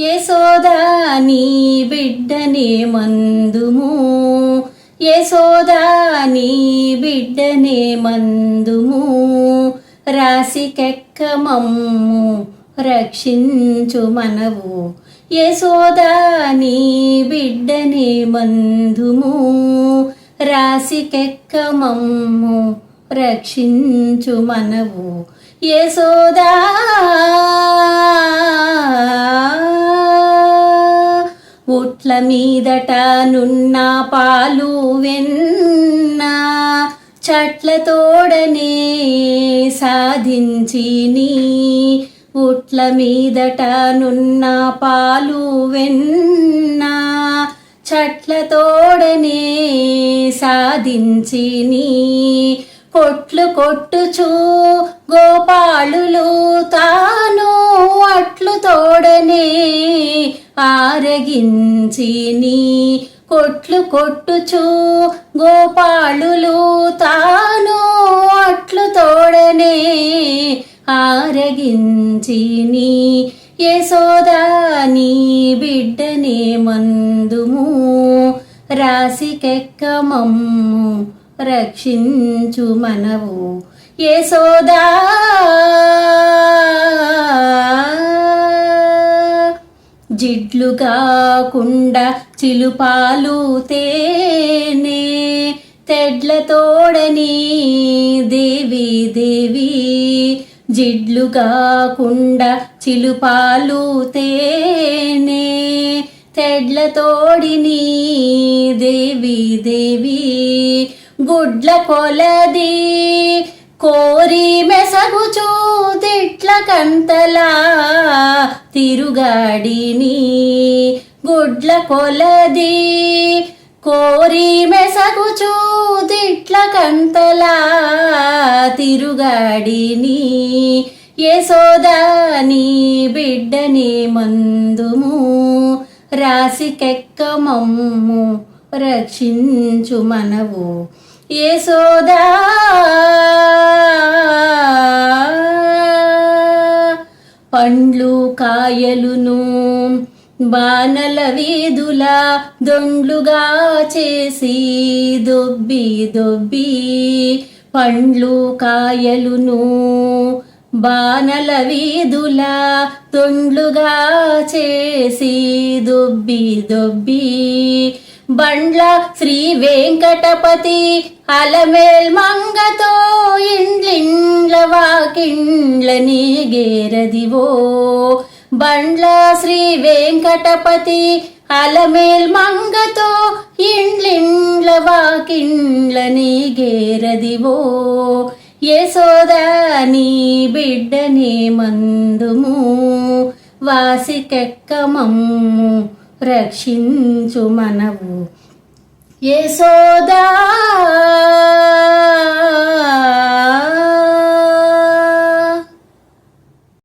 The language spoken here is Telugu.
యశోదా నీ బిడ్డనే మందుము. యశోదా నీ బిడ్డనే మందుము. రాశికెక్క మమ్ము రక్షించు మనవు. యశోదా నీ బిడ్డనే మందుము. రాశికెక్క మమ్ము రక్షించు మనవు. యశోదా ఉట్ల మీదట నున్న పాలు వెన్న చట్ల తోడనే సాధించి నీ. ఉట్ల మీదట నున్న పాలు వెన్న చట్ల తోడనే సాధించి నీ. కొట్లు కొట్టుచు గోపాలులు తాను తోడనే ఆరగించి నీ కొట్లు కొట్టుచు గోపాలులు తాను అట్లు తోడనే ఆరగించి నీ యశోదా నీ బిడ్డనే మందుము రాశికెక్కమమ్ము రక్షించు మనవు. యశోదా జిడ్లు కాకుండా చిలుపాలు తేనే తెడ్ల తోడని దేవి దేవి. జిడ్లు కాకుండా చిలుపాలు తేనే తెడ్ల తోడిని దేవి దేవి. గుడ్ల కొలది కోరి మెసగుచూ కంతలా తిరుగాడిని గుడ్ల కొలది కోరి మెసగుచూ తిట్ల కంతలా తిరుగాడిని యశోదా నీ బిడ్డని మందుము రాశికెక్కమమ్ము రక్షించు మనవు. యశోదా పండ్లు కాయలును బాణల వీధుల దొండ్లుగా చేసి దొబ్బి దొబ్బి పండ్లు కాయలును బాణల వీధుల తొండ్లుగా చేసి దొబ్బి దొబ్బి బండ్ల శ్రీ వెంకటపతి అలమేల్ మంగతో ఇండ్లిండ్లవా కిండ్ల నీ గేరదివో బండ్ల శ్రీ వెంకటపతి అలమేల్ మంగతో ఇండ్లిండ్ల వాకిండ్ల నీగేరదివో. యశోదా నీ బిడ్డనే మందుము వాసికెక్కమమ్ము రక్షించు మనవు. యశోదా